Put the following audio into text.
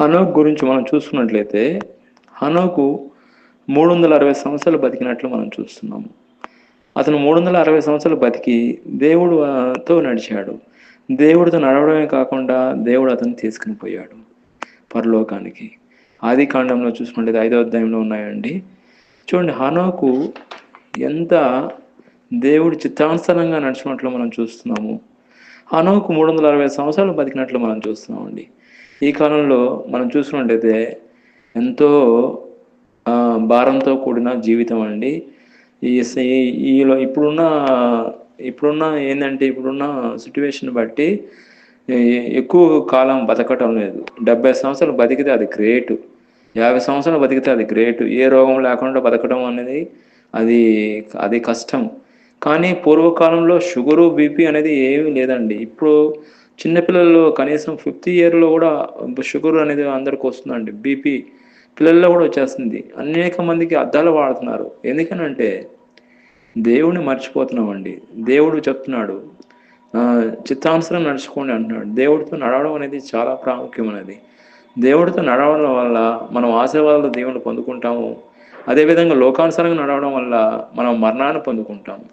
హనోక్ గురించి మనం చూసుకున్నట్లయితే హనోకు మూడు వందల అరవై సంవత్సరాలు బతికినట్లు మనం చూస్తున్నాము అతను మూడు వందల అరవై సంవత్సరాలు బతికి దేవుడుతో నడిచాడు. దేవుడితో నడవడమే కాకుండా దేవుడు అతను తీసుకుని పోయాడు పరలోకానికి. ఆది కాండంలో చూసుకుంటే ఐదో అధ్యాయంలో ఉన్నాయండి. చూడండి హనోకు ఎంత దేవుడి చిత్తానుసారంగా నడిచినట్లు మనం చూస్తున్నాము. హనోకు మూడు వందల అరవై సంవత్సరాలు బతికినట్లు మనం చూస్తున్నామండి. ఈ కాలంలో మనం చూసుకున్నట్టయితే ఎంతో భారంతో కూడిన జీవితం అండి. ఈ ఈలో ఇప్పుడున్న ఇప్పుడున్న ఏంటంటే ఇప్పుడున్న సిట్యువేషన్ బట్టి ఎక్కువ కాలం బతకటం లేదు. డెబ్బై సంవత్సరాలు బతికితే అది గ్రేట్. యాభై సంవత్సరాలు బతికితే అది గ్రేట్. ఏ రోగం లేకుండా బతకడం అనేది అది అది కష్టం. కానీ పూర్వకాలంలో షుగరు బీపీ అనేది ఏమీ లేదండి. ఇప్పుడు చిన్నపిల్లలు కనీసం ఫిఫ్త్ ఇయర్లో కూడా షుగర్ అనేది అందరికి వస్తుందండి. బీపీ పిల్లల్లో కూడా వచ్చేస్తుంది. అనేక మందికి అద్దాలు వాడుతున్నారు. ఎందుకనంటే దేవుడిని మర్చిపోతున్నామండి. దేవుడు చెప్తున్నాడు. చిత్తానుసరం నడుచుకోండి అంటున్నాడు. దేవుడితో నడవడం అనేది చాలా ప్రాముఖ్యమైనది దేవుడితో నడవడం వల్ల మనం ఆశీర్వాదాలు దేవుని పొందుకుంటాము. అదేవిధంగా లోకానుసారంగా నడవడం వల్ల మనం మరణాన్ని పొందుకుంటాము